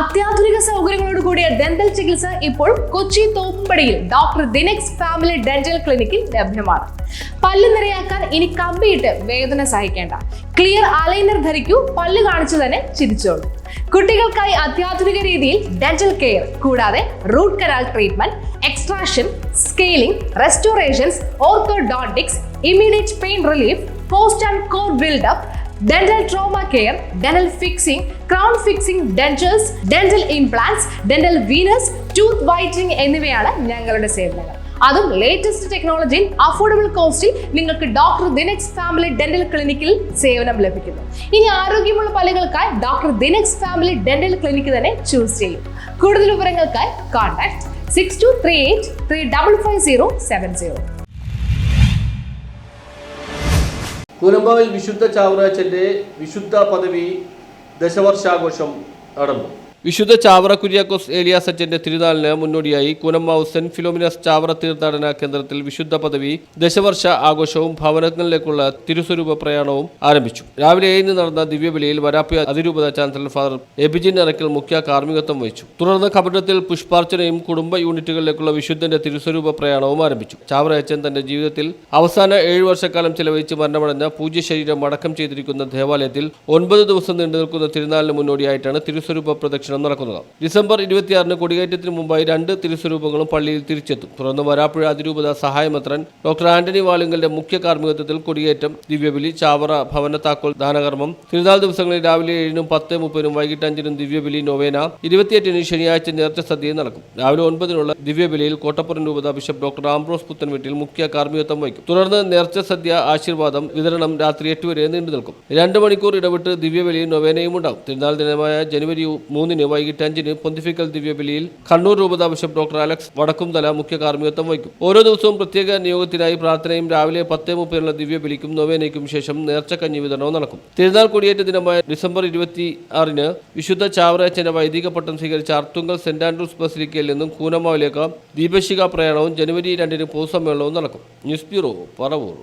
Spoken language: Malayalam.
അത്യാധുനിക സൗകര്യങ്ങളോട് കൂടിയ ഡെന്റൽ ചികിത്സ ഇപ്പോൾ കൊച്ചി തോപ്പുംപടിയിൽ ഡോക്ടർ ദിനെക്സ് ഫാമിലി ഡെന്റൽ ക്ലിനിക്കിൽ ലഭ്യമാണ്. പല്ല് നിറയാക്കാൻ ഇനി കമ്പിയിട്ട് വേദന സഹിക്കേണ്ട. ക്ലിയർ അലൈനർ ധരിക്കൂ പല്ല് കാണിച്ചു തന്നെ ചിരിച്ചോളൂ. കുട്ടികൾക്കായി അത്യാധുനിക രീതിയിൽ ഡെന്റൽ കെയർ കൂടാതെ root canal treatment extraction scaling restorations orthodontics immediate pain relief post and core buildup dental trauma care dental fixing crown fixing dentals dental implants dental veneers tooth whitening എന്നിവയാണ് ഞങ്ങളുടെ സേവനങ്ങൾ. അതും ലേറ്റസ്റ്റ് ടെക്നോളജിയിൽ അഫോർഡബിൾ കോസ്റ്റിൽ നിങ്ങൾക്ക് ഡോക്ടർ ദിനക്സ് ഫാമിലി ഡെന്റൽ ക്ലിനിക്കിൽ സേവനം ലഭിക്കുന്നു. ഇനി ആരോഗ്യമുള്ള പല്ലുകൾക്കായി doctor Dinex family dental clinic തന്നെ ചൂസ് ചെയ്യും. കൂടുതൽ വിവരങ്ങൾക്കായി contact six two three eight three double five zero seven zero കൂനമ്പാവിൽ വിശുദ്ധ ചാവറാച്ചന്റെ വിശുദ്ധ പദവി ദശവർഷാഘോഷം നടന്നു വിശുദ്ധ ചാവറ കുര്യാക്കോസ് ഏലിയ സജ്ജന്റെ തിരുനാളിന് മുന്നോടിയായി കൂനമ്മാവ് സെന്റ് ഫിലോമിനസ് ചാവറ തീർത്ഥാടന കേന്ദ്രത്തിൽ വിശുദ്ധ പദവി ദശവർഷ ആഘോഷവും ഭവനങ്ങളിലേക്കുള്ള തിരുസ്വരൂപ പ്രയാണവും ആരംഭിച്ചു. രാവിലെ ഏഴിന് നടന്ന ദിവ്യബലിയിൽ വരാപ്പി അതിരൂപത ചാൻസലർ ഫാദർ എബിജിൻ അറക്കൽ മുഖ്യ കാർമ്മികത്വം വഹിച്ചു. തുടർന്ന് കപടത്തിൽ പുഷ്പാർച്ചനയും കുടുംബ യൂണിറ്റുകളിലേക്കുള്ള വിശുദ്ധന്റെ തിരുസ്വരൂപ പ്രയാണവും ആരംഭിച്ചു. ചാവറ അച്ഛൻ തന്റെ ജീവിതത്തിൽ അവസാന ഏഴു വർഷക്കാലം ചെലവഴിച്ച് മരണമടഞ്ഞ പൂജ്യ ശരീരം അടക്കം ചെയ്തിരിക്കുന്ന ദേവാലയത്തിൽ ഒൻപത് ദിവസം നീണ്ടു നിൽക്കുന്ന തിരുനാളിന് മുന്നോടിയായിട്ടാണ് തിരുസ്വരൂപ പ്രദക്ഷിണം നടക്കുന്നത്. ഡിസംബർ ഇരുപത്തിയാറിന് കൊടികയറ്റത്തിന് മുമ്പായി രണ്ട് തിരുസ്വരൂപങ്ങളും പള്ളിയിൽ തിരിച്ചെത്തും. തുടർന്ന് വരാപ്പുഴ അതിരൂപത സഹായമത്രൻ ഡോക്ടർ ആന്റണി വാളുങ്കലിന്റെ മുഖ്യ കാർമ്മികത്വത്തിൽ കൊടിയേറ്റം ദിവ്യബലി ചാവറ ഭവന താക്കോൽ ദാനകർമ്മം. തിരുനാൾ ദിവസങ്ങളിൽ രാവിലെ ഏഴിനും പത്ത് മുപ്പതിനും വൈകിട്ട് അഞ്ചിനും ദിവ്യബലി നൊവേന. ഇരുപത്തിയെട്ടിന് ശനിയാഴ്ച നേർച്ച സദ്യയും നടക്കും. രാവിലെ ഒൻപതിനുള്ള ദിവ്യബലിയിൽ കോട്ടപ്പുറം രൂപത ബിഷപ്പ് ഡോക്ടർ ആംബ്രോസ് പുത്തൻവീട്ടിൽ മുഖ്യ കാർമ്മികത്വം വഹിക്കും. തുടർന്ന് നേർച്ച സദ്യ ആശീർവാദം വിതരണം രാത്രി എട്ട് വരെ നീണ്ടു നിൽക്കും. രണ്ട് മണിക്കൂർ ഇടവിട്ട് ദിവ്യബലിയും നൊവേനയും ഉണ്ടാകും. തിരുനാൾ ദിനമായ ജനുവരി മൂന്നിന് വൈകിട്ട് അഞ്ചിന് പൊന്തിഫിക്കൽ ദിവ്യബലിയിൽ കണ്ണൂർ രൂപതാ ബിഷപ്പ് ഡോക്ടർ അലക്സ് വടക്കുംതല മുഖ്യ കാർമ്മികത്വം വഹിക്കും. ഓരോ ദിവസവും പ്രത്യേക നിയോഗത്തിനായി പ്രാർത്ഥനയും രാവിലെ പത്ത് മുപ്പതിനുള്ള ദിവ്യബലിക്കും നൊവേനയ്ക്കും ശേഷം നേർച്ചക്കഞ്ഞി വിതരണവും നടക്കും. തിരുനാൾ കൊടിയേറ്റ ദിനമായ ഡിസംബർ ഇരുപത്തി ആറിന് വിശുദ്ധ ചാവറയച്ചന്റെ വൈദിക പട്ടം സ്വീകരിച്ച അർത്തുങ്കൽ സെന്റ് ആൻഡ്രൂസ് ബസിലിക്കയിൽ നിന്നും കൂനമാവിലേക്ക് ദീപശിക പ്രയാണവും ജനുവരി രണ്ടിന് പൊതുസമ്മേളനവും നടക്കും. News bureau Paravur.